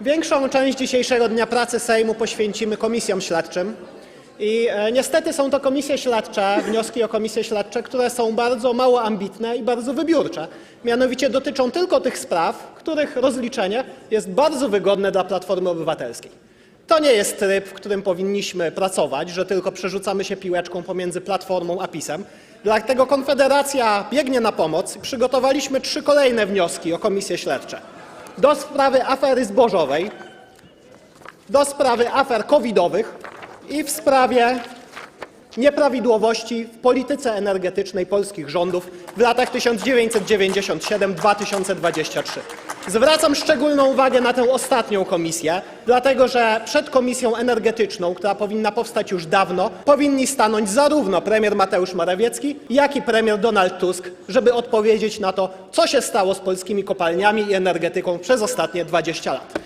Większą część dzisiejszego dnia pracy Sejmu poświęcimy komisjom śledczym. I e, niestety są to komisje śledcze, wnioski o komisje śledcze, które są bardzo mało ambitne i bardzo wybiórcze. Mianowicie dotyczą tylko tych spraw, których rozliczenie jest bardzo wygodne dla Platformy Obywatelskiej. To nie jest tryb, w którym powinniśmy pracować, że tylko przerzucamy się piłeczką pomiędzy Platformą a PiSem. Dlatego Konfederacja biegnie na pomoc. Przygotowaliśmy trzy kolejne wnioski o komisje śledcze. Do sprawy afery zbożowej, do sprawy afer covidowych i w sprawie nieprawidłowości w polityce energetycznej polskich rządów w latach 1997-2023. Zwracam szczególną uwagę na tę ostatnią komisję, dlatego że przed komisją energetyczną, która powinna powstać już dawno, powinni stanąć zarówno premier Mateusz Morawiecki, jak i premier Donald Tusk, żeby odpowiedzieć na to, co się stało z polskimi kopalniami i energetyką przez ostatnie 20 lat.